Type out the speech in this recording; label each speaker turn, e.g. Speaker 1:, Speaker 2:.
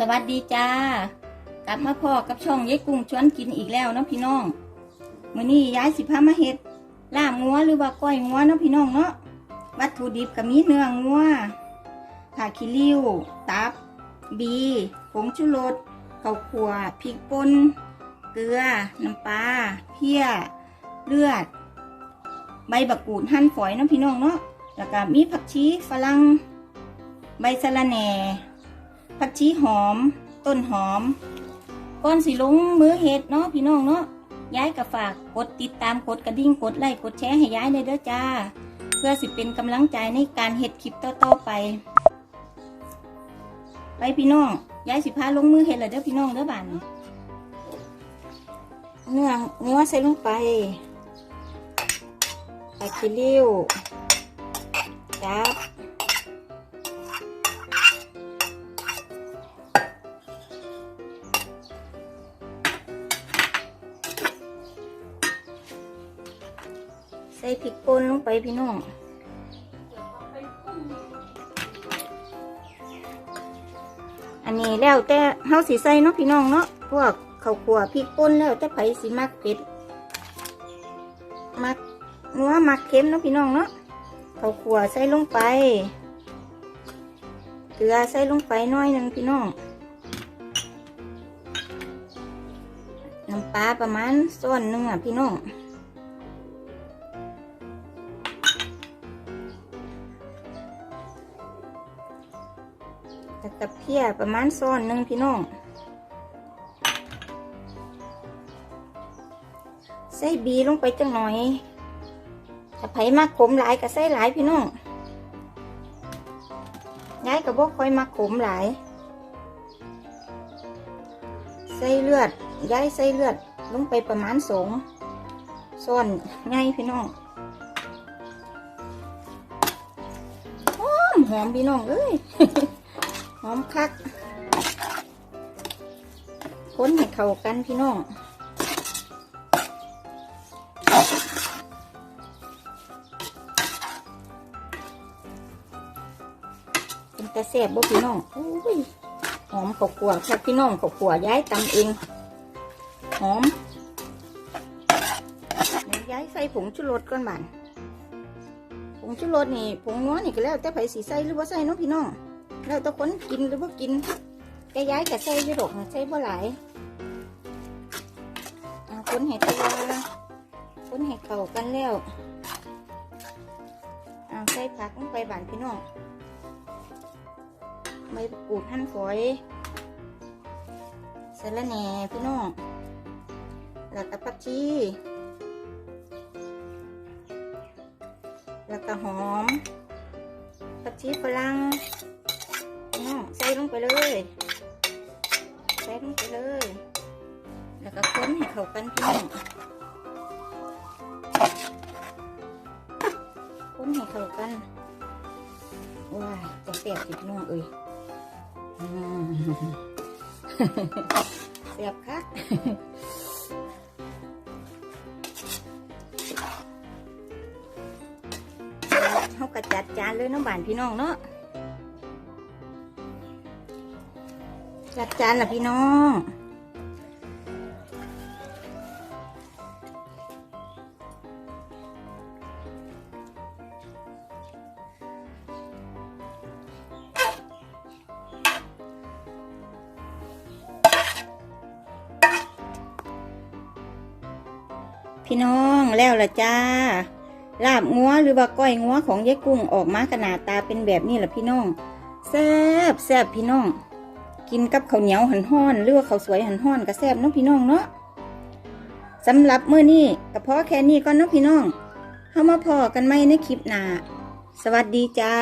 Speaker 1: สวัสดีจ้ากลับมาพ่อกับช่องยายกุ้งชวนกินอีกแล้วเนาะพี่น้องมื้อนี้ย้ายสิพามาเฮ็ดลาบงัวหรือว่าก้อยงัวเนาะพี่น้องเนาะวัตถุดิบก็มีเนื้องัวผักขี้ริ้ว ตับ บีผงชูรสข้าวคั่วพริกป่นเกลือ น้ำปลาเพี้ย เลือด ใบบักกูดหั่นฝอยเนาะพี่น้องเนาะแล้วก็มีผักชีฝรั่งใบสะระแหน่ ผักชีหอม ต้นหอม ก่อนสิลงมือเฮ็ดเนาะพี่น้องเนาะย้ายกับฝากกดติดตามกดกระดิ่งกดไลค์กดแชร์ให้ย้ายเลยเด้อจ้า เพื่อสิเป็นกำลังใจในการเฮ็ดคลิปต่อๆไป ไปพี่น้องย้ายสิพาลงมือเฮ็ดเลยเด้อพี่น้องเด้อบ้านเนื้อเนื้อใส่ลงไปผักขี้ริ้วจับ ใส่พริกป่นลงไปพี่น้องอันนี้แล้วแต่เฮาสิใส่เนาะพี่น้องเนาะพวกข้าวคั่วพริกป่นแล้วแต่ไผสิมักเผ็ดมักนัวมักเค็มเนาะพี่น้องเนาะข้าวคั่วใส่ลงไปเกลือใส่ลงไปหน้อยหนึงพี่น้องน้ำปลาประมาณส่วนหนึ่งอะพี่น้อง ตะกะเพียประมาณซ้อนหนึ่งพี่น้องใส่บีลงไปจังหน่อย ถ้าไผมากขมหลายก็ใส่หลายพี่น้องย้ายกับพวกคอยมักขมหลาย ใส่เลือดย้ายใส่เลือดลงไปประมาณสองซ้อนง่ายพี่น้องหอมหอมพี่น้องเอ้ย อมคักคนให้เข้ากันพี่น้องเป็นแต่แซ่บบ่พี่น้องอุ้ยหอมข้าวคั่วคักพี่น้องข้าวคั่วย้ายตำเองหอมย้ายใส่ผงชูรสก่อนบานผงชูรสนี่ผงนัวนี่ก็แล้วแต่ไผสีใส่หรือว่าใส่เนาะพี่น้อง แล้วแตะคนกินหรือว่ากินแกย้ายกับใส่ยี่ดอกใส่บ่หลายคนให้ตัวคนให้เข้ากันแล้วเอาใส่ผักลงไปบานพี่น้องใบมะกรูดหั่นฝอยสะระแหน่พี่น้องแล้วก็ผักชีแล้วก็หอมผักชีฝรั่ง เลยใส่ลงไปเลย แล้วก็คนให้เข้ากันพี่น้องคนให้เข้ากันว้ายจะแสบสิพี่น้องเอ้ยแสบคักเขากระจัดจานเลยน้องบานพี่น้องเนาะ จัดจานละพี่น้องพี่น้องแล้วละจ้า ลาบงัวหรือว่าก้อยงัวของยายกุ้งออกมาขนาดตาเป็นแบบนี้แหละพี่น้องแซ่บแซ่บพี่น้อง กินกับข้าวเหนียวหันห้อนหรือว่าข้าวสวยหันห้อนก็แซ่บน้องพี่น้องเนาะสำหรับมื้อนี้ก็พอแค่นี้ก่อนเนาะพี่น้องเข้ามาพอกันไหมในคลิปหน้าสวัสดีจ้า